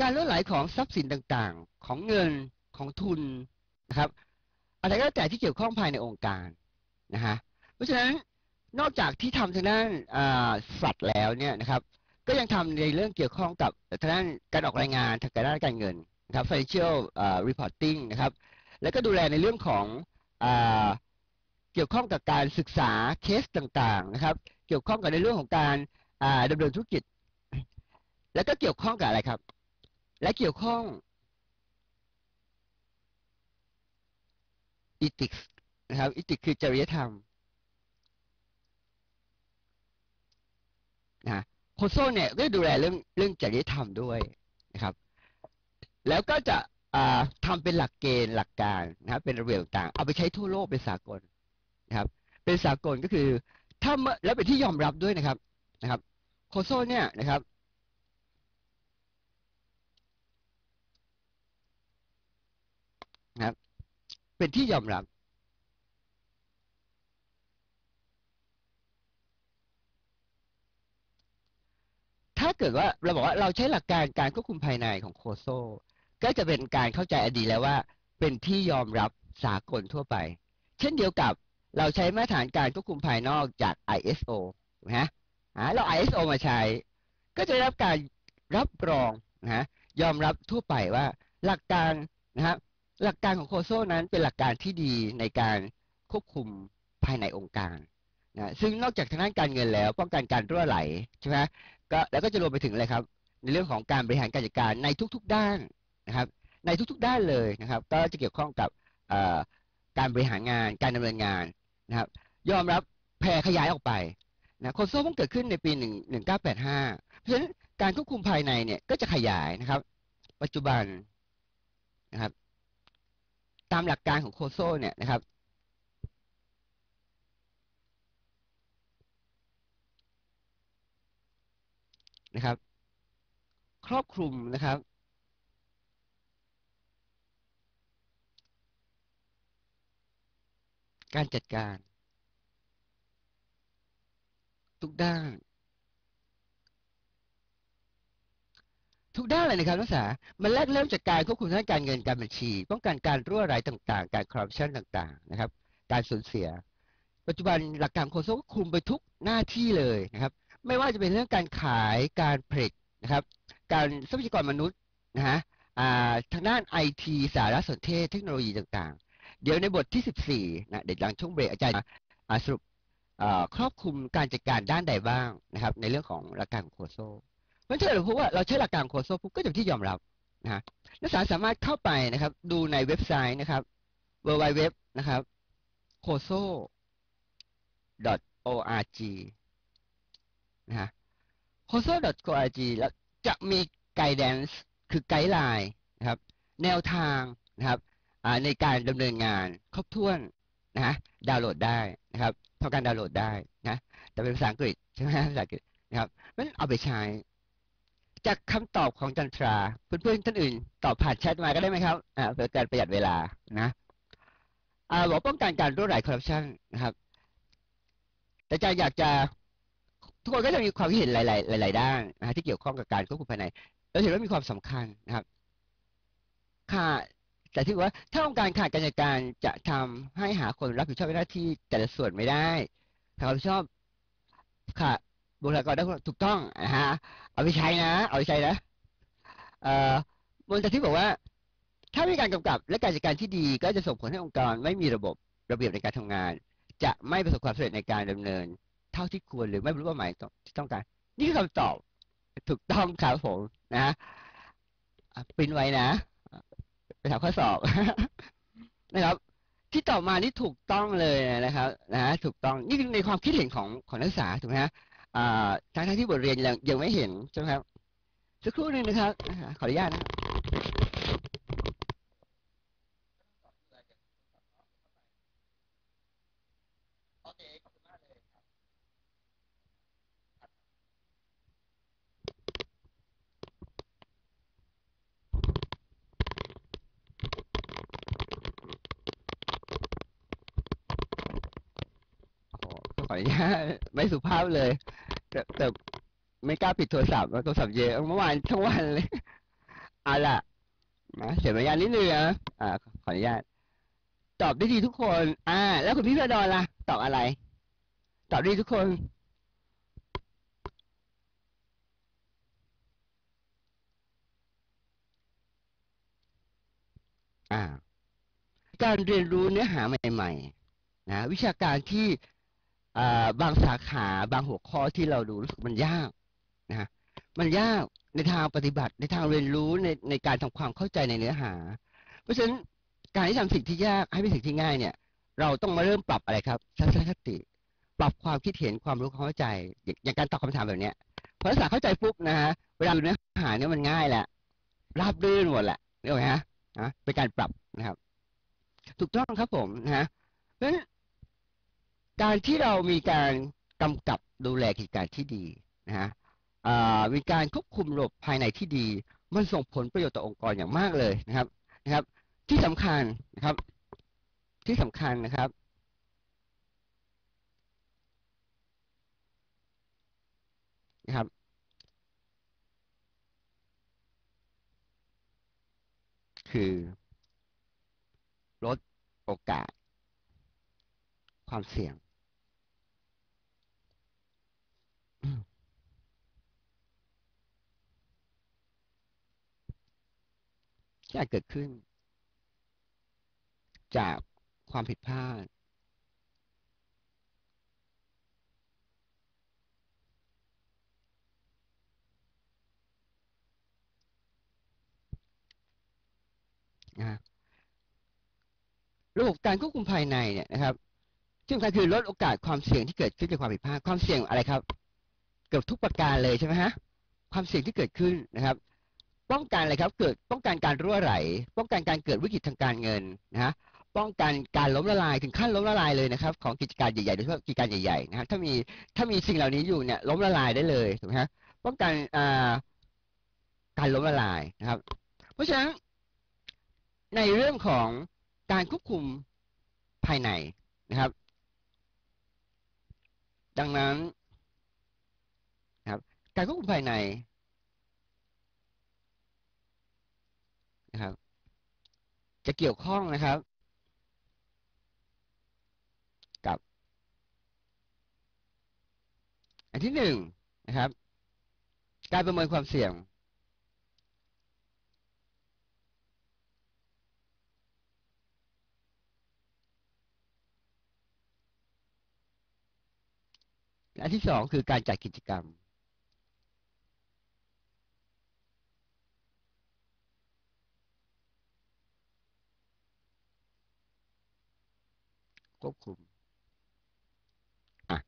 การล่วไหลของทรัพย์สินต่างๆ ของเงินของทุนนะครับอะไรก็แต่ที่เกี่ยวข้องภายในองค์การนะฮะเพราะฉะนั้นนอกจากที่ทำทางด้านสัตว์แล้วเนี่ยนะครับก็ยังทำในเรื่องเกี่ยวข้องกับทางด้านการออกรายงานทางด้านการเงินนะครับ financial reporting นะครับแล้วก็ดูแลในเรื่องของเกี่ยวข้องกับการศึกษาเคสต่างๆนะครับ เกี่ยวข้องกับในเรื่องของการดำเนินธุรกิจ แล้วก็เกี่ยวข้องกับอะไรครับ และเกี่ยวข้อง ethics นะครับ ethics คือจริยธรรมนะโคโซเนี่ยก็ดูแลเรื่องเรื่องจริยธรรมด้วยนะครับ แล้วก็จะทำเป็นหลักเกณฑ์หลักการนะครับเป็นระเบียบต่างเอาไปใช้ทั่วโลกเป็นสากลนะครับ เป็นสากลก็คือถ้าแล้วเป็นที่ยอมรับด้วยนะครับนะครับ โคโซเนี่ยนะครับ เป็นที่ยอมรับ ถ้าเกิดว่าเราบอกว่าเราใช้หลักการการควบคุมภายในของโคโซ ก็จะเป็นการเข้าใจอดีแล้วว่า เป็นที่ยอมรับสากลทั่วไป เช่นเดียวกับเราใช้มาตรฐานการควบคุมภายนอกจาก ISO นะฮะเรา ISO มาใช้ ก็จะได้รับการรับรองนะฮะยอมรับทั่วไปว่าหลักการนะฮะ หลักการของโคโซนั้นเป็นหลักการที่ดีในการควบคุมภายในองค์การนะซึ่งนอกจากทางด้านการเงินแล้ว ป้องกันการรั่วไหลใช่ไหมก็แล้วก็จะรวมไปถึงอะไรครับ ในเรื่องของการบริหารการจัดการในทุก ๆด้านนะครับ ในทุกๆด้านเลยนะครับ ก็จะเกี่ยวข้องกับการบริหารงาน การดำเนินงานนะครับ ยอมรับแผ่ขยายออกไปนะโคโซ่เพิ่งเกิดขึ้นในปี1 1985 เพราะฉะนั้นการควบคุมภายในเนี่ยก็จะขยายนะครับ ปัจจุบันนะครับ ตามหลักการของโคโซเนี่ยนะครับ นะครับ ครอบคลุมนะครับ การจัดการ ทุกด้าน ทุกด้านเลยนะครับนักศึกษา มันแรกเริ่มจากการควบคุมทางการเงินการบัญชี ป้องกันการรั่วไหลต่างๆ การคอร์รัปชันต่างๆ นะครับ การสูญเสีย ปัจจุบันหลักการโคโซก็คุมไปทุกหน้าที่เลยนะครับ ไม่ว่าจะเป็นเรื่องการขาย การผลิตนะครับ การทรัพยากรมนุษย์นะฮะทางด้านไอทีสารสนเทศเทคโนโลยีต่างๆ เดี๋ยวในบทที่ 14นะเดี๋ยวหลังช่วงเบรกอาจารย์สรุปครอบคลุมการจัดการด้านใดบ้างนะครับ ในเรื่องของหลักการโคโซเพ ราะฉะนั้นเราพบว่าเราใช้หลักการโคโซปุ๊บก็จะที่ยอมรับนะฮะนักศึกษาสามารถเข้าไปนะครับ ดูในเว็บไซต์นะครับ w w w นะครับ coso org นะฮะ c o s o o r g แล้วจะมีไกด์แดนซ์คือไกด์ไลน์นะครับ แนวทางนะครับในการดำเนินงานครบถ้วนนะฮะดาวน์โหลดได้นะครับทำการดาวน์โหลดได้นะแต่เป็นภาษาอังกฤษใช่ไหมภาษาอังกฤษนะครับมันเอาไปใช้ จากคำตอบของจันทรา เพื่อนๆท่านอื่น ตอบผ่านแชทมาก็ได้ไหมครับอ่าเพื่อการประหยัดเวลานะอ่าบอกป้องกันการรั่วไหลคอร์รัปชันนะครับ แต่จะอยากจะทุกคนก็จะมีความคิดเห็นหลายๆหลายๆด้านนะที่เกี่ยวข้องกับการควบคุมภายในเราเห็นว่ามีความสำคัญนะครับค่ะแต่ที่ว่าถ้าองค์การขาดการจัดการจะทำให้หาคนรับผิดชอบหน้าที่แต่ละส่วนไม่ได้ถ้ารับผิดชอบค่ะ บุคลากรได้ถูกต้องนะฮะเอาไปใช้นะ เอาไปใช้นะเอ่อบนต่ที่บอกว่า ถ้ามีการกำกับและการจัดการที่ดีก็จะส่งผลให้องค์กรไม่มีระบบระเบียบในการทำงาน จะไม่ประสบความสำเร็จในการดำเนิน เท่าที่ควรหรือไม่รู้ว่าหมายที่ต้องการ นี่คือคำตอบถูกต้องครับผมนะปินไว้นะไปทำข้อสอบนะครับ ที่ต่อมานี่ถูกต้องเลยนะครับ นะ ถูกต้องนี่คือในความคิดเห็นของของนักศึกษาถูกไหมฮะ ทั้งที่บทเรียนยังยังไม่เห็นใช่ไหมครับสักครู่หนึ่งนะครับขออนุญาตนะข ออนุญาตไม่สุภาพเลย แต่แต่ไม่กล้าปิดโทรศัพท์โทรศัพท์เยอะเมื่อวานทั้งวันเลยเอาล่ะนะเสียมารยาทนิดนึงนะอ่า ขออนุญาตตอบได้ดีทุกคน อ่า แล้วคุณพี่พระดอนล่ะ ตอบอะไร ตอบดีทุกคนอ่าการเรียนรู้เนื้อหาใหม่ ๆ นะวิชาการที่ บางสาขาบางหัวข้อที่เราดูรู้สึกมันยากนะฮะมันยากในทางปฏิบัติในทางเรียนรู้ในในการทำความเข้าใจในเนื้อหา เพราะฉะนั้นการที่ทำสิ่งที่ยากให้เป็นสิ่งที่ง่ายเนี่ย เราต้องมาเริ่มปรับอะไรครับทัศนคติ ปรับความคิดเห็นความรู้ความเข้าใจ อย่างอย่างการตอบคำถามแบบเนี้ยพอนักษาเข้าใจปุ๊บนะฮะเวลาเนื้อหาเนี่ยมันง่ายแหละราบรื่นหมดแหละเรียกว่าฮะนะเป็นการปรับนะครับ ถูกต้องครับผมนะฮะเพราะฉะนั้น การที่เรามีการกำกับดูแลกิจการที่ดีนะฮะมีการควบคุมระบบภายในที่ดี มันส่งผลประโยชน์ต่อองค์กรอย่างมากเลยนะครับนะครับ ที่สำคัญนะครับ ที่สำคัญนะครับนะครับคือลดโอกาส ความเสี่ยง อืม ที่อาจเกิดขึ้น จากความผิดพลาด นะระบบการควบคุมภายในเนี่ยนะครับที่สำคัญคือลดโอกาสความเสี่ยงที่เกิดขึ้นจากความผิดพลาดความเสี่ยงอะไรครับ เกือบทุกประการเลยใช่ไหมฮะความเสี่ยงที่เกิดขึ้นนะครับ ป้องกันอะไรครับเกิดป้องกันการรั่วไหล ป้องกันการเกิดวิกฤตทางการเงินนะฮะป้องกันการล้มละลายถึงขั้นล้มละลายเลยนะครับ ของกิจการใหญ่ๆโดยเฉพาะกิจการใหญ่ๆนะครับถ้ามีถ้ามีสิ่งเหล่านี้อยู่เนี่ยล้มละลายได้เลยถูกไหมฮะป้องกันการล้มละลายนะครับ เพราะฉะนั้นในเรื่องของการควบคุมภายในนะครับ ดังนั้นนะครับการควบคุมภายในนะครับ จะเกี่ยวข้องนะครับ กับ อันที่หนึ่งนะครับ การประเมินความเสี่ยง อันที่สองคือการจัดกิจกรรม ควบคุมอะ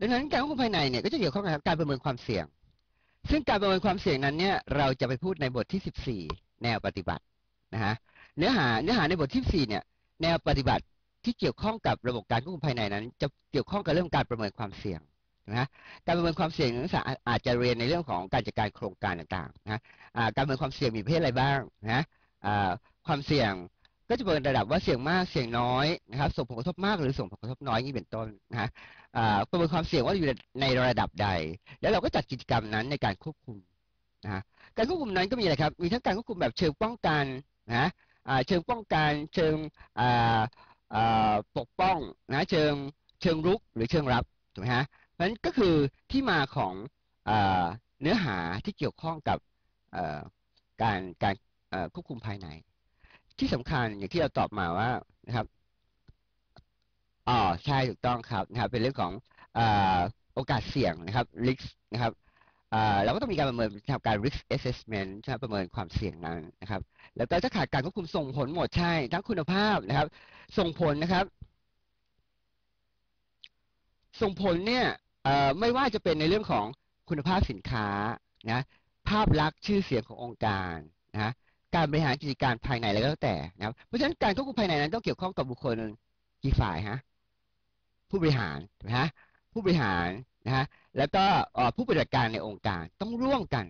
ดังนั้นการควบคุมภายในเนี่ยก็จะเกี่ยวข้องกับการประเมินความเสี่ยง ซึ่งการประเมินความเสี่ยงนั้นเนี่ยเราจะไปพูดในบทที่ 14 แนวปฏิบัตินะฮะเนื้อหาเนื้อหาในบทที่ 14 เนี่ยแนวปฏิบัติที่เกี่ยวข้องกับระบบการควบคุมภายในนั้น จะเกี่ยวข้องกับเรื่องการประเมินความเสี่ยงนะฮะการประเมินความเสี่ยงนักศึกษาอาจจะเรียนในเรื่องของการจัดการโครงการต่างๆนะอ่าการประเมินความเสี่ยงมีประเภทอะไรบ้างนะอ่าความเสี่ยง ก็จะเป็นระดับว่าเสี่ยงมากเสี่ยงน้อยนะครับส่งผลกระทบมากหรือส่งผลกระทบน้อยนี่เป็นต้นนะฮะประเมินความเสี่ยงว่าอยู่ในระดับใด แล้วเราก็จัดกิจกรรมนั้นในการควบคุมนะฮะการควบคุมนั้นก็มีอะไรครับ มีทั้งการควบคุมแบบเชิงป้องกันนะเชิงป้องกันเชิงปกป้องนะเชิงเชิงรุกหรือเชิงรับถูกไหมฮะเพราะฉะนั้นก็คือที่มาของเนื้อหาที่เกี่ยวข้องกับการการควบคุมภายใน ที่สำคัญอย่างที่เราตอบมาว่านะครับอ๋อใช่ถูกต้องครับนะครับ เป็นเรื่องของอโอกาสเสี่ยงนะครับ risk นะครับเราก็ต้องมีการประเมินทำการ risk assessment ใช่ไหมประเมินความเสี่ยงนั้นนะครับ แล้วก็ถ้าขาดการควบคุมส่งผลหมดใช่ทั้งคุณภาพนะครับ ส่งผลนะครับ ส่งผลเนี่ยไม่ว่าจะเป็นในเรื่องของคุณภาพสินค้านะภาพลักษณ์ชื่อเสียงขององค์การนะ การบริหารกิจการภายในอะไรก็แล้วแต่นะครับเพราะฉะนั้นการควบคุมภายในนั้นต้องเกี่ยวข้องกับบุคคลกี่ฝ่ายฮะผู้บริหารนะฮะผู้บริหารนะฮะแล้วก็ผู้ปฏิบัติการในองค์การต้องร่วมกัน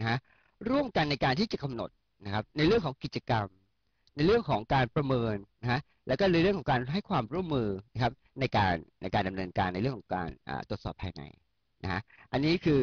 นะฮะร่วมกันในการที่จะกำหนดนะครับ ในเรื่องของกิจกรรม ในเรื่องของการประเมินนะฮะแล้วก็ในเรื่องของการให้ความร่วมมือนะครับในการในการดำเนินการในเรื่องของการตรวจสอบภายในนะฮะอันนี้คือ